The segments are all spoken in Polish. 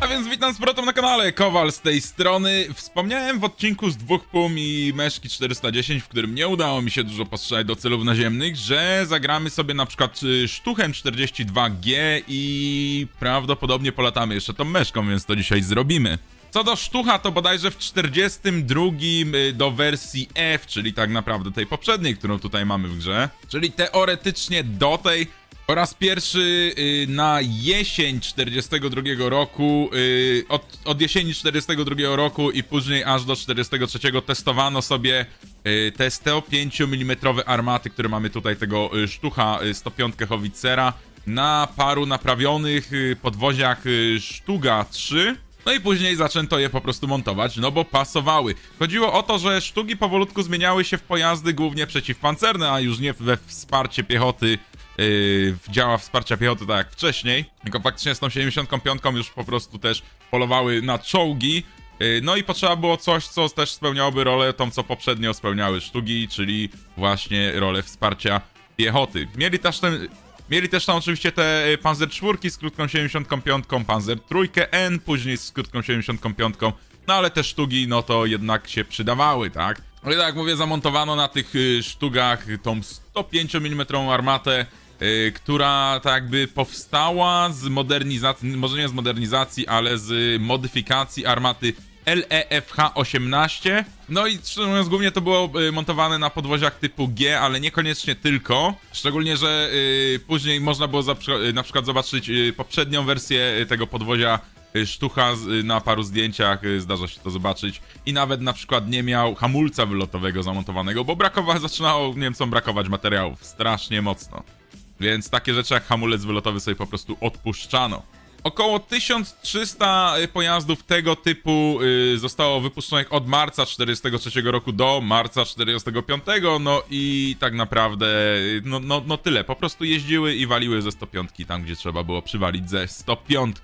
A więc witam z powrotem na kanale, Kowal z tej strony. Wspomniałem w odcinku z dwóch pum i Meszki 410, w którym nie udało mi się dużo postrzelać do celów naziemnych, że zagramy sobie na przykład y, sztuchem 42G i prawdopodobnie polatamy jeszcze tą Meszką, więc to dzisiaj zrobimy. Co do sztucha, to bodajże w 42 y, do wersji F, czyli tak naprawdę tej poprzedniej, którą tutaj mamy w grze. Czyli teoretycznie do tej po raz pierwszy y, na jesień 42 roku, y, od, od jesieni 42 roku i później aż do 43 testowano sobie y, te 105 mm armaty, które mamy tutaj tego y, sztucha y, 105 Howicera na paru naprawionych podwoziach Sztuga 3. No i później zaczęto je po prostu montować, no bo pasowały. Chodziło o to, że sztuki powolutku zmieniały się w pojazdy głównie przeciwpancerne, a już nie we wsparcie piechoty yy, działa wsparcia piechoty tak jak wcześniej. Tylko faktycznie z tą 75 już po prostu też polowały na czołgi. Yy, No i potrzeba było coś, co też spełniałoby rolę tą, co poprzednio spełniały sztuki, czyli właśnie rolę wsparcia piechoty. Mieli też ten Mieli też tam oczywiście te y, Panzer 4 z krótką 75, Panzer 3 N, później z krótką 75, no ale te sztugi, no to jednak się przydawały, tak? No i tak jak mówię, zamontowano na tych y, sztugach tą 105 mm armatę, y, która tak jakby powstała z modernizacji, może nie z modernizacji, ale z modyfikacji armaty E LEFH-18. No i szczerze mówiąc, głównie to było y, montowane na podwoziach typu G, ale niekoniecznie tylko. Szczególnie, że y, później można było y, na przykład zobaczyć y, poprzednią wersję y, tego podwozia y, sztucha y, na paru zdjęciach, y, zdarza się to zobaczyć. I nawet na przykład nie miał hamulca wylotowego zamontowanego, bo brakowało, zaczynało Niemcom brakować materiałów strasznie mocno. Więc takie rzeczy jak hamulec wylotowy sobie po prostu odpuszczano. Około 1300 pojazdów tego typu y, zostało wypuszczonych od marca 43 roku do marca 45, no i tak naprawdę y, no, no, no tyle. Po prostu jeździły i waliły ze 105 tam, gdzie trzeba było przywalić ze 105.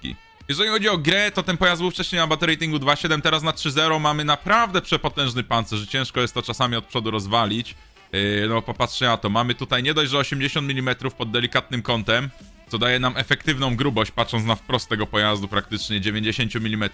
Jeżeli chodzi o grę, to ten pojazd był wcześniej na battery ratingu 2.7, teraz na 3.0 mamy naprawdę przepotężny pancerz, ciężko jest to czasami od przodu rozwalić. Yy, no popatrzcie na to, mamy tutaj nie dość, że 80 mm pod delikatnym kątem, co daje nam efektywną grubość, patrząc na wprost tego pojazdu, praktycznie 90 mm.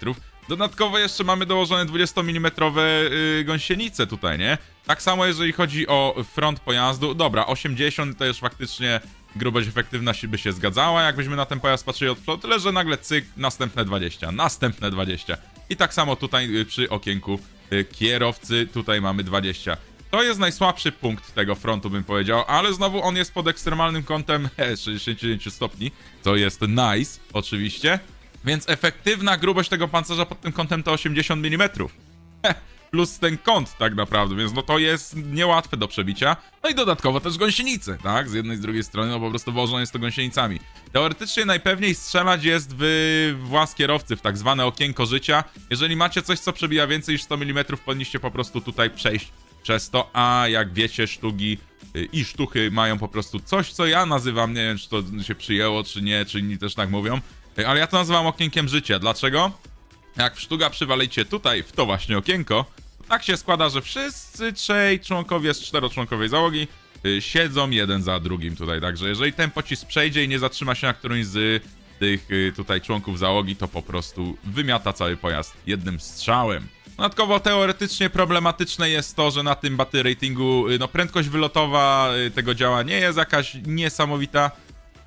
Dodatkowo jeszcze mamy dołożone 20 mm yy, gąsienice tutaj, nie? Tak samo jeżeli chodzi o front pojazdu, dobra, 80 to już faktycznie grubość efektywna by się zgadzała, jakbyśmy na ten pojazd patrzyli od przodu, tyle że nagle cyk, następne 20, następne 20. I tak samo tutaj y, przy okienku y, kierowcy, tutaj mamy 20. To jest najsłabszy punkt tego frontu, bym powiedział, ale znowu on jest pod ekstremalnym kątem e, 69 stopni, co jest nice, oczywiście. Więc efektywna grubość tego pancerza pod tym kątem to 80 mm. Plus ten kąt tak naprawdę, więc no to jest niełatwe do przebicia. No i dodatkowo też gąsienice, tak? Z jednej i z drugiej strony, no po prostu wożone jest to gąsienicami. Teoretycznie najpewniej strzelać jest w włas kierowcy, w tak zwane okienko życia. Jeżeli macie coś, co przebija więcej niż 100 mm, powinniście po prostu tutaj przejść przez to, a jak wiecie, sztuki y, i sztuchy mają po prostu coś, co ja nazywam, nie wiem, czy to się przyjęło, czy nie, czy inni też tak mówią, y, ale ja to nazywam okienkiem życia. Dlaczego? Jak w sztuga przywalicie tutaj, w to właśnie okienko, tak się składa, że wszyscy trzej członkowie z czteroczłonkowej załogi y, siedzą jeden za drugim tutaj, także jeżeli ten pocisk przejdzie i nie zatrzyma się na którymś z tych tutaj członków załogi, to po prostu wymiata cały pojazd jednym strzałem. Dodatkowo teoretycznie problematyczne jest to, że na tym battery ratingu y, no prędkość wylotowa y, tego działa nie jest jakaś niesamowita,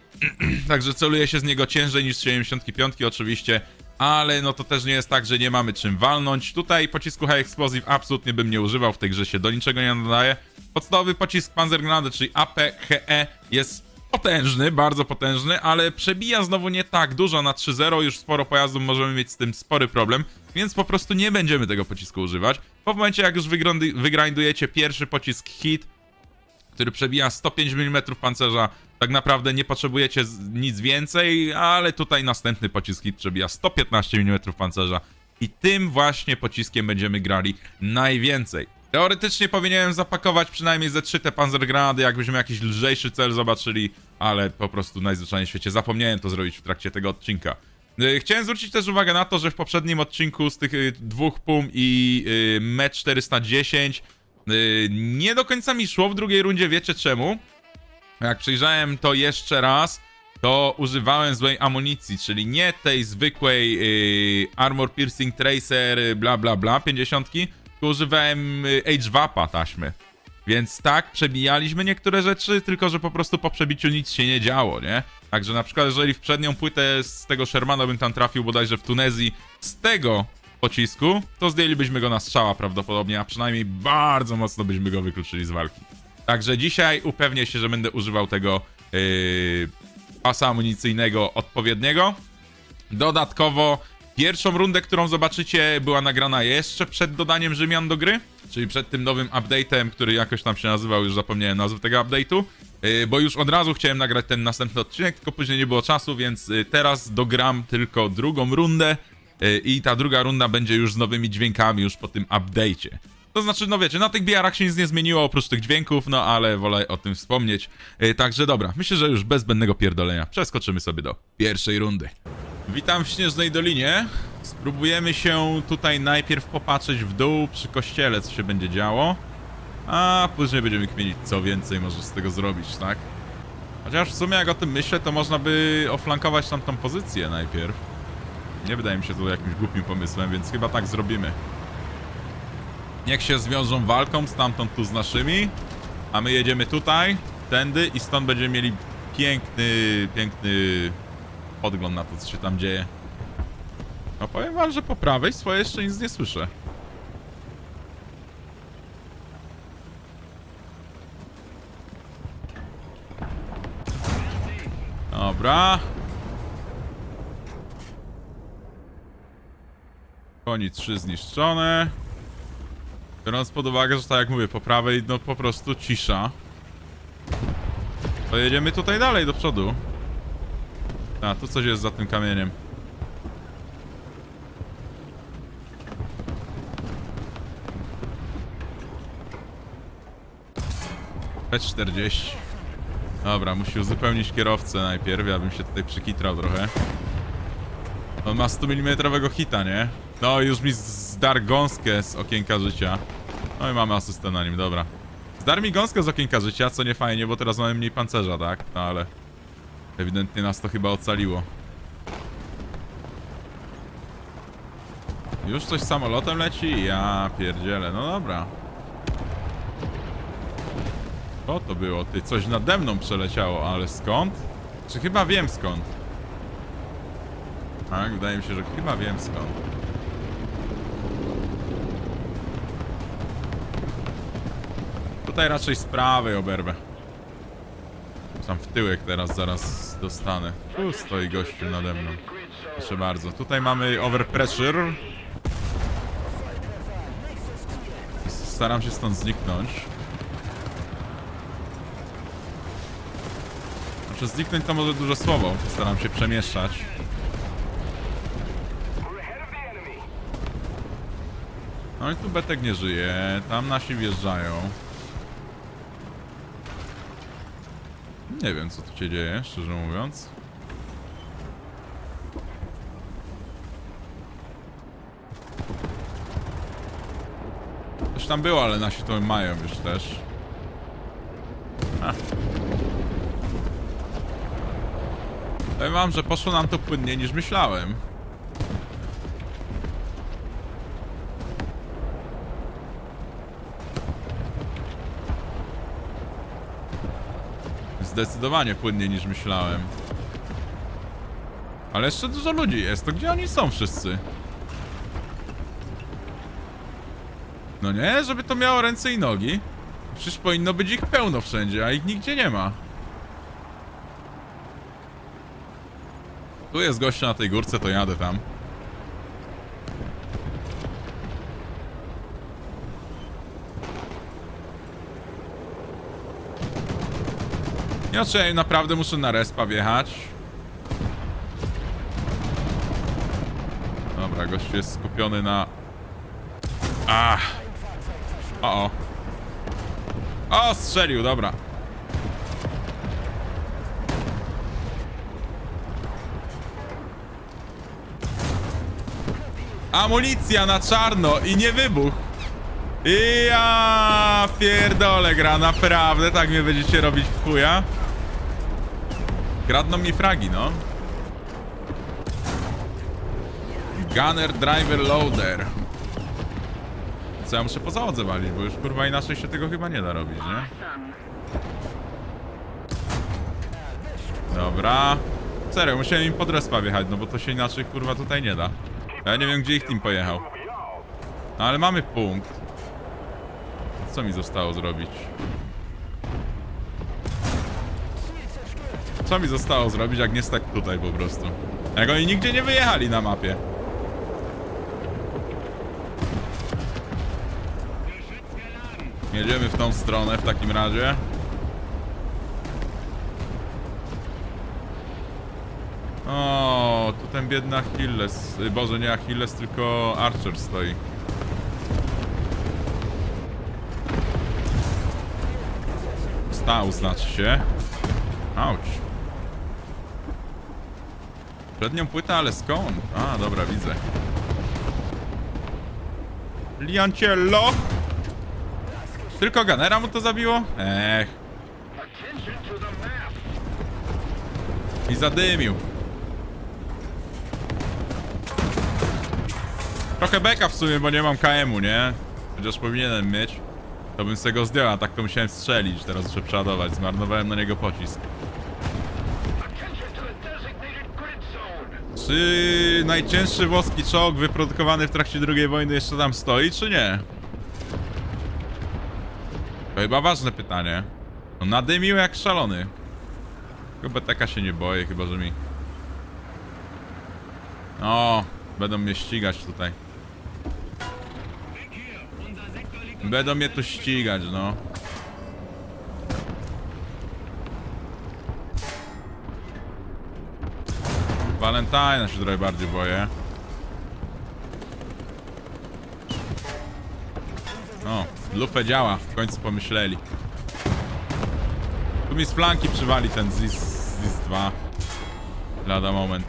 Także celuje się z niego ciężej niż z 75 oczywiście, ale no to też nie jest tak, że nie mamy czym walnąć. Tutaj pocisku High Explosive absolutnie bym nie używał, w tej grze się do niczego nie nadaje. Podstawowy pocisk Panzergranate, czyli APHE jest potężny, bardzo potężny, ale przebija znowu nie tak dużo na 3.0, już sporo pojazdów możemy mieć z tym spory problem, więc po prostu nie będziemy tego pocisku używać. Po momencie jak już wygrindujecie pierwszy pocisk hit, który przebija 105 mm pancerza. Tak naprawdę nie potrzebujecie nic więcej, ale tutaj następny pocisk hit przebija 115 mm pancerza. I tym właśnie pociskiem będziemy grali najwięcej. Teoretycznie powinienem zapakować przynajmniej ze 3 te panzergranady, jakbyśmy jakiś lżejszy cel zobaczyli, ale po prostu najzwyczajniej w świecie zapomniałem to zrobić w trakcie tego odcinka. Y, Chciałem zwrócić też uwagę na to, że w poprzednim odcinku z tych y, dwóch pum i y, mecz 410 y, nie do końca mi szło w drugiej rundzie, wiecie czemu? Jak przyjrzałem to jeszcze raz, to używałem złej amunicji, czyli nie tej zwykłej Armor Piercing Tracer, bla bla bla, 50, tylko używałem yy, HVAP-a taśmy. Więc tak, przebijaliśmy niektóre rzeczy, tylko że po prostu po przebiciu nic się nie działo, nie? Także na przykład, jeżeli w przednią płytę z tego Shermana bym tam trafił bodajże w Tunezji z tego pocisku, to zdjęlibyśmy go na strzała prawdopodobnie, a przynajmniej bardzo mocno byśmy go wykluczyli z walki. Także dzisiaj upewnię się, że będę używał tego yy, pasa amunicyjnego odpowiedniego. Dodatkowo pierwszą rundę, którą zobaczycie, była nagrana jeszcze przed dodaniem Rzymian do gry, czyli przed tym nowym update'em, który jakoś tam się nazywał, już zapomniałem nazwy tego update'u, yy, bo już od razu chciałem nagrać ten następny odcinek, tylko później nie było czasu, więc yy, teraz dogram tylko drugą rundę yy, i ta druga runda będzie już z nowymi dźwiękami, już po tym update'cie. To znaczy, no wiecie, na tych BR-ach się nic nie zmieniło oprócz tych dźwięków, no ale wolę o tym wspomnieć. Także dobra, myślę, że już bez zbędnego pierdolenia przeskoczymy sobie do pierwszej rundy. Witam w Śnieżnej Dolinie. Spróbujemy się tutaj najpierw popatrzeć w dół przy kościele, co się będzie działo. A później będziemy kmienić, co więcej może z tego zrobić, tak? Chociaż w sumie jak o tym myślę, to można by oflankować tamtą pozycję najpierw. Nie wydaje mi się to jakimś głupim pomysłem, więc chyba tak zrobimy. Niech się zwiążą walką stamtąd tu z naszymi, a my jedziemy tutaj, tędy i stąd będziemy mieli piękny, piękny podgląd na to, co się tam dzieje. No powiem wam, że po prawej swoje jeszcze nic nie słyszę. Dobra. Koni trzy zniszczone. Biorąc pod uwagę, że tak jak mówię, po prawej no po prostu cisza. To jedziemy tutaj dalej do przodu. A, tu coś jest za tym kamieniem. P40. Dobra, musi uzupełnić kierowcę najpierw, ja bym się tutaj przykitrał trochę. On ma 100 mm hita, nie? No, już mi zdarł gąskę z okienka życia. No i mamy asystę na nim, dobra. Zdarł mi gąskę z okienka życia, co nie fajnie, bo teraz mamy mniej pancerza, tak? No ale... Ewidentnie nas to chyba ocaliło. Już coś samolotem leci? Ja pierdzielę, no dobra. Co to było? Ty, coś nade mną przeleciało, ale skąd? Czy chyba wiem skąd? Tak, wydaje mi się, że chyba wiem skąd. Tutaj raczej z prawej oberwę. Tam w tyłek teraz zaraz dostanę. Tu stoi gościu nade mną. Proszę bardzo. Tutaj mamy overpressure. Staram się stąd zniknąć. Znaczy zniknąć to może duże słowo. Staram się przemieszczać. No i tu Betek nie żyje. Tam nasi wjeżdżają. Nie wiem, co tu się dzieje, szczerze mówiąc. Coś tam było, ale nasi to mają już też. A. Powiem wam, że poszło nam to płynniej niż myślałem. Zdecydowanie płynniej niż myślałem. Ale jeszcze dużo ludzi jest, to gdzie oni są wszyscy? No nie, żeby to miało ręce i nogi. Przecież powinno być ich pełno wszędzie, a ich nigdzie nie ma. Tu jest gościu na tej górce, to jadę tam. Czy naprawdę muszę na respa wjechać. Dobra, gościu jest skupiony na... Ach! O, o. O, strzelił, dobra. Amunicja na czarno i nie wybuch. I ja pierdolę gra, naprawdę tak mnie będziecie robić w chuja? Kradną mi fragi, no. Gunner, driver, loader. Co ja muszę po załodze walić, bo już kurwa inaczej się tego chyba nie da robić, nie? Dobra. Serio, musiałem im pod respa wjechać, no bo to się inaczej kurwa tutaj nie da. Ja nie wiem gdzie ich team pojechał. No, ale mamy punkt. Co mi zostało zrobić? Co mi zostało zrobić, jak nie tak tutaj po prostu? Jak oni nigdzie nie wyjechali na mapie. Jedziemy w tą stronę w takim razie. O, tu ten biedny Achilles. Boże, nie Achilles, tylko Archer stoi. Stał, znaczy się. Auć. Przednią płytę, ale skąd? A, dobra, widzę. Liancello! Tylko Ganera mu to zabiło? Ech. I zadymił. Trochę beka w sumie, bo nie mam KM-u, nie? Chociaż powinienem mieć. To bym z tego zdjął, a tak to musiałem strzelić. Teraz muszę przeładować. Zmarnowałem na niego pocisk. Czy najcięższy włoski czołg wyprodukowany w trakcie II wojny jeszcze tam stoi, czy nie? To chyba ważne pytanie. No nadymił jak szalony. Tylko BTK się nie boję, chyba że mi... O, będą mnie ścigać tutaj. Będą mnie tu ścigać, no. Valentina się trochę bardziej boję. O, lufę działa, w końcu pomyśleli. Tu mi z flanki przywali ten Zis, Zis 2. Lada moment.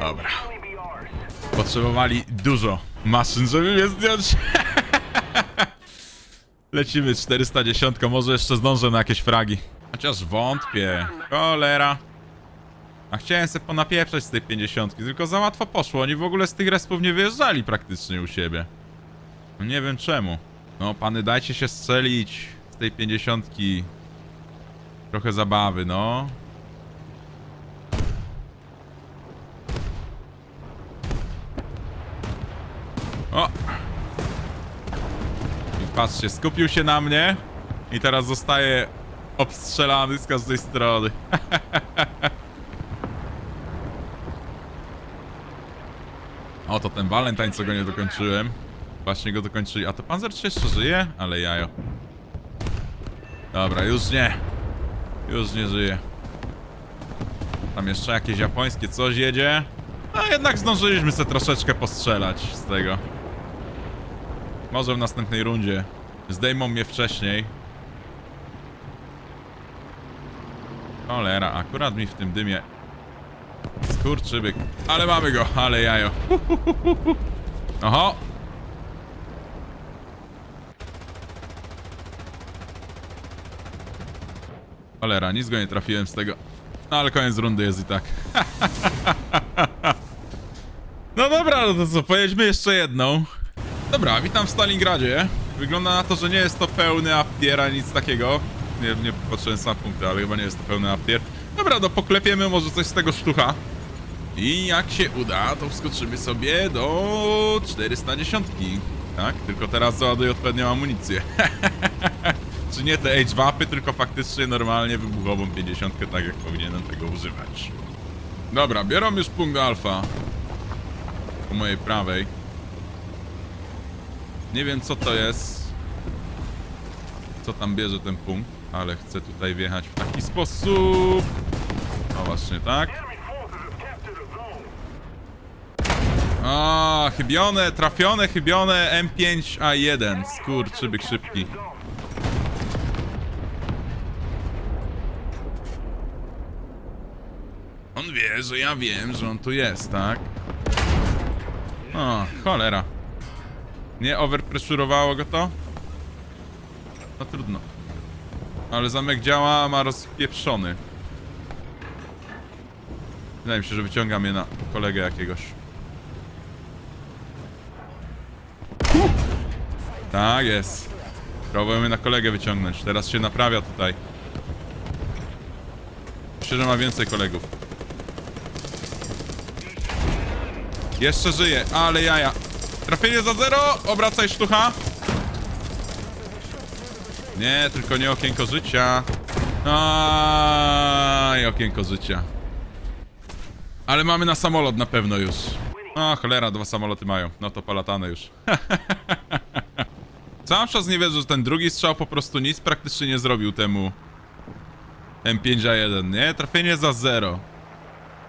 Dobra. Potrzebowali dużo maszyn, żeby mnie zdjąć. Lecimy 410, może jeszcze zdążę na jakieś fragi. Chociaż wątpię. Cholera. A chciałem sobie ponapieprzać z tej 50, tylko za łatwo poszło. Oni w ogóle z tych respów nie wyjeżdżali praktycznie u siebie. No nie wiem czemu. No pany, dajcie się strzelić z tej 50. Trochę zabawy, no. O! I patrzcie, skupił się na mnie i teraz zostaje obstrzelany z każdej strony. O, to ten Valentine, co go nie dokończyłem. Właśnie go dokończyli. A to Panzer jeszcze żyje? Ale jajo. Dobra, już nie. Już nie żyje. Tam jeszcze jakieś japońskie coś jedzie. A jednak zdążyliśmy sobie troszeczkę postrzelać z tego. Może w następnej rundzie. Zdejmą mnie wcześniej. Cholera, akurat mi w tym dymie Skurczybyk. Ale mamy go, ale jajo. Oho. Cholera, nic go nie trafiłem z tego. No ale koniec rundy jest i tak. No dobra, no to co, pojedźmy jeszcze jedną. Dobra, witam w Stalingradzie. Wygląda na to, że nie jest to pełny aptier, ani nic takiego. Nie, nie patrzyłem sam punkty, ale chyba nie jest to pełny aptier. Dobra, no poklepiemy może coś z tego sztucha. I jak się uda, to wskoczymy sobie do 410. Tak, tylko teraz załaduję odpowiednią amunicję. Czy nie te H-wapy, tylko faktycznie normalnie wybuchową 50, tak jak powinienem tego używać. Dobra, biorą już punkt alfa. Po mojej prawej. Nie wiem co to jest. Co tam bierze ten punkt, ale chcę tutaj wjechać w taki sposób. No właśnie tak. A, chybione, trafione, chybione M5A1. Skurczybyk szybki. On wie, że ja wiem, że on tu jest, tak? O, cholera. Nie overpressurowało go to? No trudno. Ale zamek działa, ma rozpieprzony. Wydaje mi się, że wyciągam je na kolegę jakiegoś. Tak jest. Próbujemy na kolegę wyciągnąć. Teraz się naprawia tutaj. Myślę, że ma więcej kolegów. Jeszcze żyje, ale jaja. Trafienie za zero! Obracaj sztucha! Nie, tylko nie okienko życia. Aj, okienko życia. Ale mamy na samolot na pewno już. O, cholera, dwa samoloty mają. No to polatane już. Cały czas nie wierzę, że ten drugi strzał po prostu nic praktycznie nie zrobił temu M5A1, nie? Trafienie za zero.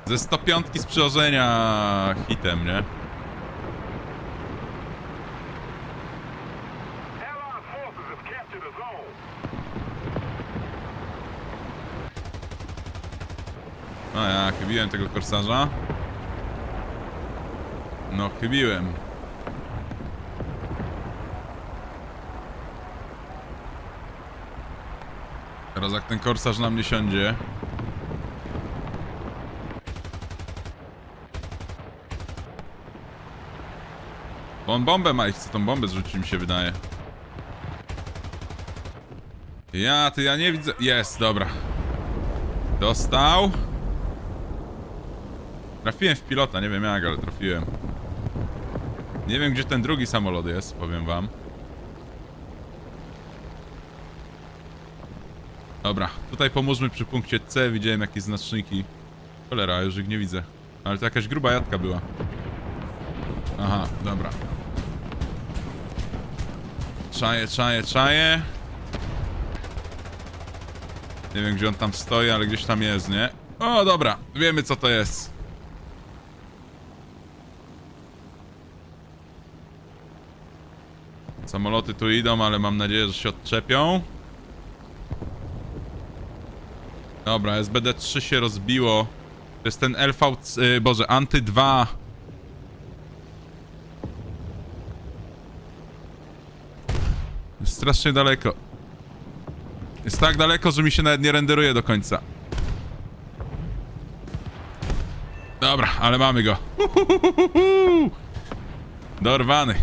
Ze 105 z przełożenia hitem, nie? Chybiłem tego korsarza. No chybiłem. Teraz jak ten korsarz na mnie siądzie. Bo on bombę ma i chce tą bombę zrzucić mi się wydaje. Ja, ty ja nie widzę. Jest, dobra. Dostał. Trafiłem w pilota, nie wiem jak, ale trafiłem. Nie wiem gdzie ten drugi samolot jest, powiem wam. Dobra, tutaj pomóżmy przy punkcie C, widziałem jakieś znaczniki. Cholera, już ich nie widzę. Ale to jakaś gruba jadka była. Aha, dobra. Czaję, czaję, czaję. Nie wiem gdzie on tam stoi, ale gdzieś tam jest, nie? O, dobra, wiemy co to jest. Samoloty tu idą, ale mam nadzieję, że się odczepią. Dobra, SBD-3 się rozbiło. To jest ten LV... Yy, Boże, Anty 2. Jest strasznie daleko. Jest tak daleko, że mi się nawet nie renderuje do końca. Dobra, ale mamy go. Dorwany.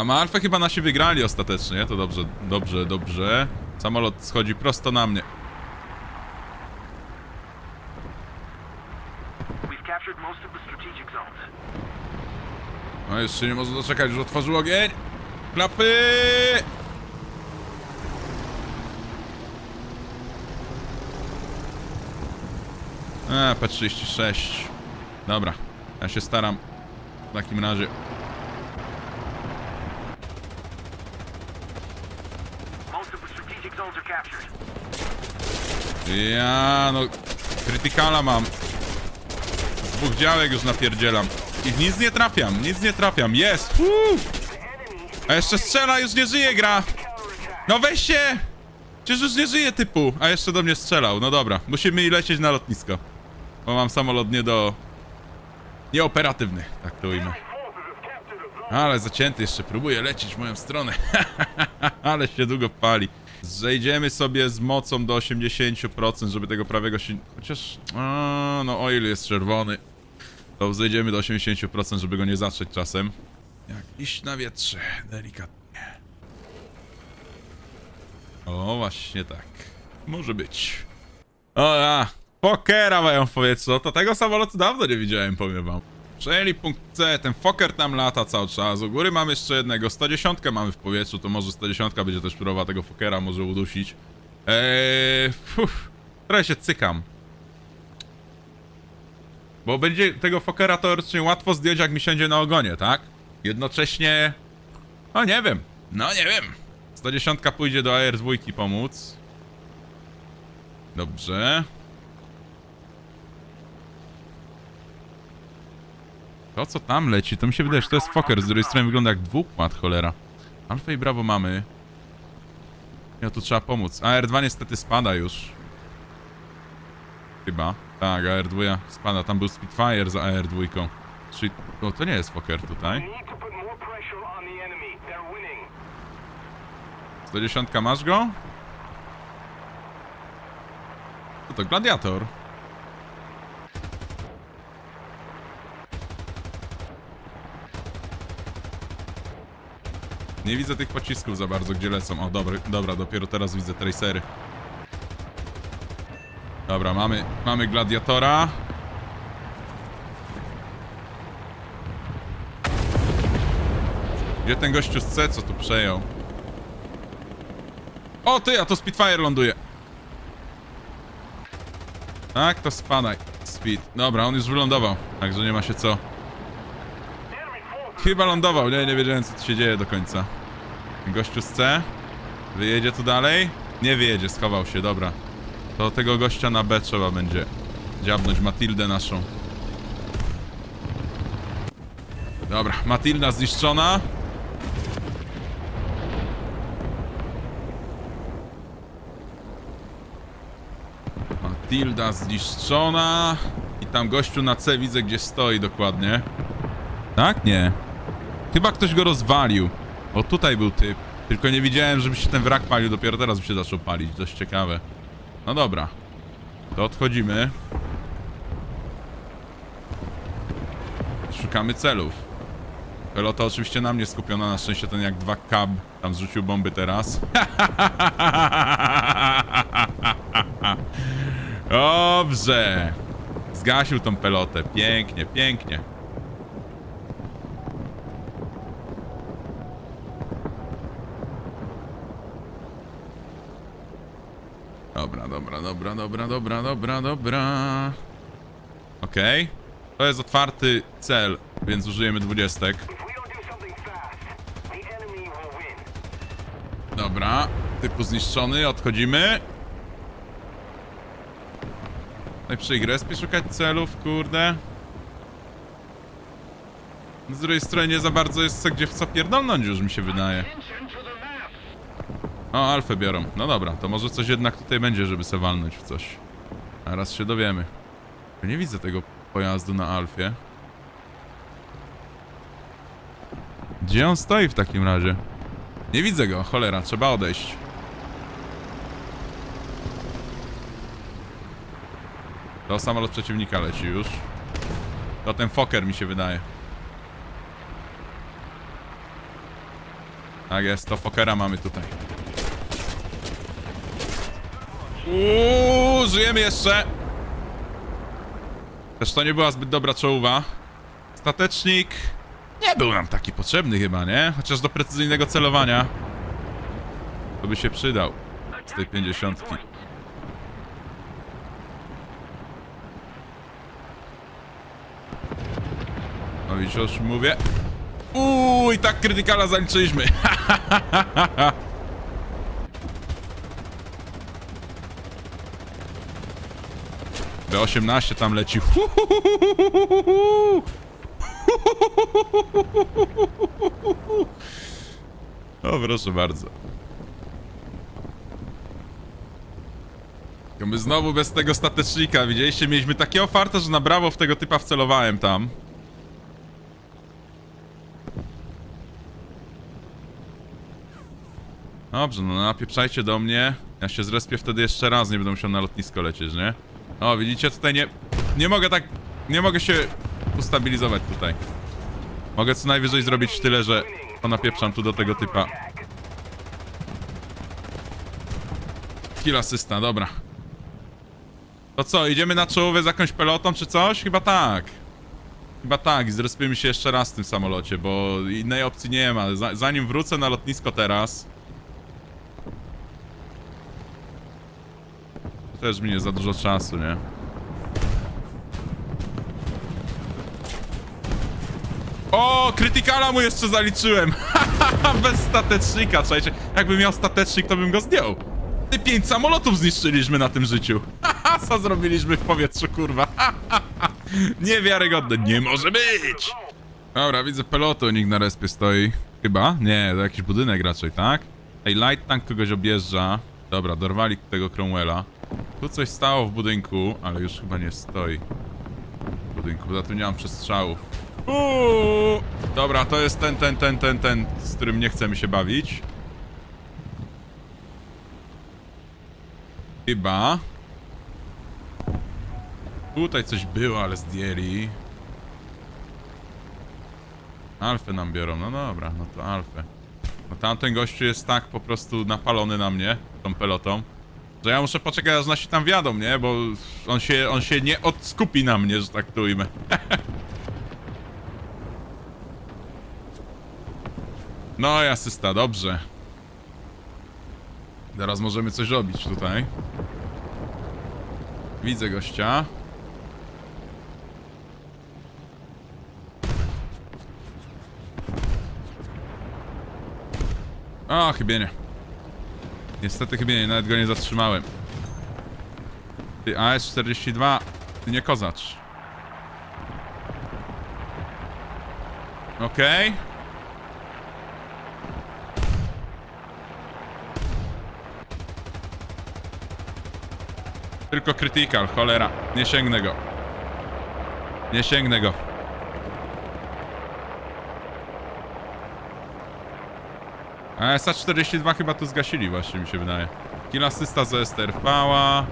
Tam Alfę chyba nasi wygrali ostatecznie, to dobrze, dobrze, dobrze. Samolot schodzi prosto na mnie. No jeszcze nie można doczekać, że otworzył ogień. Klapy! A, P36. Dobra, ja się staram. W takim razie. Ja, no... Krytykala mam. Z dwóch działek już napierdzielam. I nic nie trafiam, nic nie trafiam. Jest! A jeszcze strzela, już nie żyje gra! No weź się! Przecież już nie żyje typu, a jeszcze do mnie strzelał. No dobra, musimy lecieć na lotnisko. Bo mam samolot nie do... Nieoperatywny, tak to ujmę. Ale zacięty jeszcze, próbuje lecieć w moją stronę. Ale się długo pali. Zejdziemy sobie z mocą do 80%, żeby tego prawego się... Chociaż... A, no oil jest czerwony. To zejdziemy do 80%, żeby go nie zatrzeć czasem. Jak iść na wietrze, delikatnie. O, właśnie tak. Może być. O ja, Fokera mają w powietrzu. To tego samolotu dawno nie widziałem, powiem wam. Przejęli punkt C, ten Fokker tam lata cały czas. U góry mamy jeszcze jednego. 110 mamy w powietrzu, to może 110 będzie też próbowała tego Fokera może udusić. Eee, uff, trochę się cykam. Bo będzie tego Fokera teoretycznie łatwo zdjąć, jak mi siądzie na ogonie, tak? Jednocześnie... No nie wiem. No nie wiem. 110 pójdzie do AR2 pomóc. Dobrze. To, co tam leci, to mi się wydaje, że to jest Fokker, z której strony wygląda jak dwukład, cholera. Alfa i Bravo mamy. Ja tu trzeba pomóc. A R2 niestety spada już. Chyba. Tak, AR2 spada. Tam był Spitfire za AR2. Czyli... O, to nie jest Fokker tutaj. 110 masz go? Co to, Gladiator? Nie widzę tych pocisków za bardzo, gdzie lecą. O, dobra, dobra, dopiero teraz widzę tracery. Dobra, mamy, mamy gladiatora. Gdzie ten gościu z C, co tu przejął? O ty, a to Spitfire ląduje. Tak, to spadaj. Speed. Dobra, on już wylądował, także nie ma się co. Chyba lądował, nie, nie wiedziałem co tu się dzieje do końca. Gościu z C. Wyjedzie tu dalej? Nie wyjedzie, schował się, dobra. To tego gościa na B trzeba będzie dziabnąć Matildę naszą. Dobra, Matilda zniszczona. Matilda zniszczona. I tam gościu na C widzę gdzie stoi dokładnie. Tak? Nie. Chyba ktoś go rozwalił. O, tutaj był typ. Tylko nie widziałem, żeby się ten wrak palił. Dopiero teraz mi się zaczął palić. Dość ciekawe. No dobra. To odchodzimy. Szukamy celów. Pelota oczywiście na mnie skupiona. Na szczęście ten jak dwa kab tam zrzucił bomby teraz. Dobrze. Zgasił tą pelotę. Pięknie, pięknie. Dobra, dobra, dobra, dobra, dobra, dobra. Okej. To jest otwarty cel, więc użyjemy dwudziestek. Dobra, typu zniszczony, odchodzimy. Przy respie szukać celów, kurde. Z drugiej strony nie za bardzo jest co gdzie w co pierdolnąć już mi się wydaje. O, alfę biorą. No dobra, to może coś jednak tutaj będzie, żeby se walnąć w coś. A raz się dowiemy. Nie widzę tego pojazdu na alfie. Gdzie on stoi w takim razie? Nie widzę go, cholera, trzeba odejść. To samolot przeciwnika leci już. To ten Fokker mi się wydaje. Tak jest, to Fokkera mamy tutaj. Uuu, żyjemy jeszcze. Też to nie była zbyt dobra czołówa. Statecznik nie był nam taki potrzebny chyba, nie? Chociaż do precyzyjnego celowania to by się przydał z tej pięćdziesiątki. No widzisz, już mówię. Uuu, i tak krytykala zaliczyliśmy. B18 tam leci. O, proszę bardzo. My znowu bez tego statecznika, widzieliście? Mieliśmy takiego farta, że na brawo w tego typa wcelowałem tam. Dobrze, no napieprzajcie do mnie. Ja się zrespię wtedy jeszcze raz, nie będę musiał na lotnisko lecieć, nie? O, widzicie, tutaj nie... Nie mogę tak... Nie mogę się ustabilizować tutaj. Mogę co najwyżej zrobić tyle, że ponapieprzam tu do tego typa. Kill asysta, dobra. To co, idziemy na czołówę z jakąś pelotą czy coś? Chyba tak. Chyba tak, i zrespimy się jeszcze raz w tym samolocie, bo innej opcji nie ma. Za- Zanim wrócę na lotnisko teraz... Też minie za dużo czasu, nie? O, krytykala mu jeszcze zaliczyłem. Bez statecznika, słuchajcie. Jakbym miał statecznik, to bym go zdjął. Ty pięć samolotów zniszczyliśmy na tym życiu. Co zrobiliśmy w powietrzu, kurwa? Niewiarygodne. Nie może być! Dobra, widzę pelotu, nikt na respie stoi. Chyba? Nie, to jakiś budynek raczej, tak? Ej, light tank kogoś objeżdża. Dobra, dorwali tego Cromwella. Tu coś stało w budynku, ale już chyba nie stoi. W budynku, poza tym nie mam przestrzałów. Uuu! Dobra, to jest ten, ten, ten, ten, ten, z którym nie chcemy się bawić. Chyba. Tutaj coś było, ale zdjęli. Alfę nam biorą, no dobra, no to Alfę. No tamten gościu jest tak po prostu napalony na mnie, tą pelotą, że ja muszę poczekać aż nasi tam wjadą, nie? Bo on się, on się nie odskupi na mnie, że tak to. No i asysta, dobrze. Teraz możemy coś robić tutaj. Widzę gościa. O, chybienie. Niestety chybienie, nawet go nie zatrzymałem. Ty, AS-42, ty nie kozacz. Okej. Tylko critical, cholera. Nie sięgnę go. Nie sięgnę go. A SA-42 chyba tu zgasili właśnie, mi się wydaje. Kill asysta za STRV-a.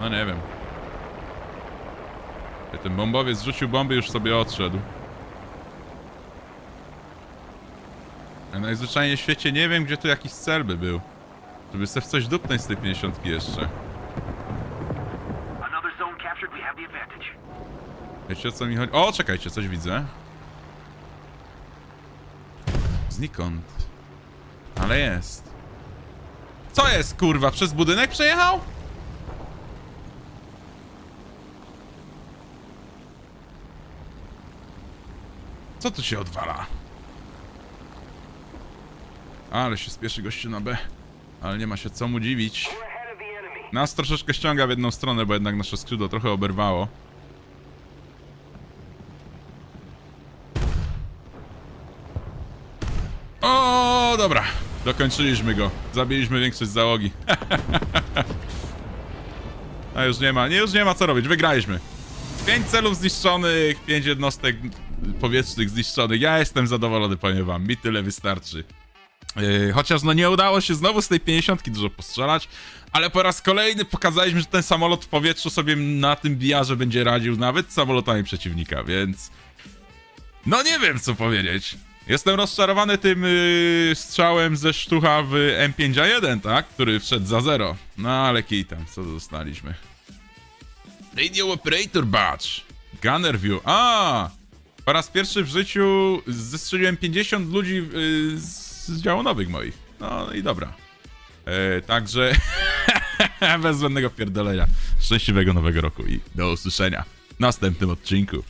No nie wiem. Ten bombowiec rzucił bomby już sobie odszedł. A najzwyczajniej w świecie nie wiem, gdzie tu jakiś cel by był. Żeby se w coś dupnąć z tej 50 jeszcze. Wiecie o co mi chodzi? O, czekajcie, coś widzę. Znikąd. Ale jest. Co jest, kurwa? Przez budynek przejechał? Co tu się odwala? Ale się spieszy gościu na B. Ale nie ma się co mu dziwić. Nas troszeczkę ściąga w jedną stronę, bo jednak nasze skrzydło trochę oberwało. O, dobra. Dokończyliśmy go. Zabiliśmy większość załogi. A już nie ma, nie, już nie ma co robić. Wygraliśmy. Pięć celów zniszczonych, pięć jednostek powietrznych zniszczonych. Ja jestem zadowolony, powiem wam. Mi tyle wystarczy. Yy, chociaż no nie udało się znowu z tej 50 dużo postrzelać, ale po raz kolejny pokazaliśmy, że ten samolot w powietrzu sobie na tym bijarze będzie radził nawet z samolotami przeciwnika, więc... No nie wiem co powiedzieć. Jestem rozczarowany tym yy, strzałem ze sztucha w M5A1, tak? Który wszedł za zero. No ale kij tam, co dostaliśmy. Radio Operator Badge. Gunner View. A! Po raz pierwszy w życiu zestrzeliłem 50 ludzi yy, z z działu nowych moich. No i dobra. E, także bez żadnego pierdolenia. Szczęśliwego nowego roku i do usłyszenia w następnym odcinku.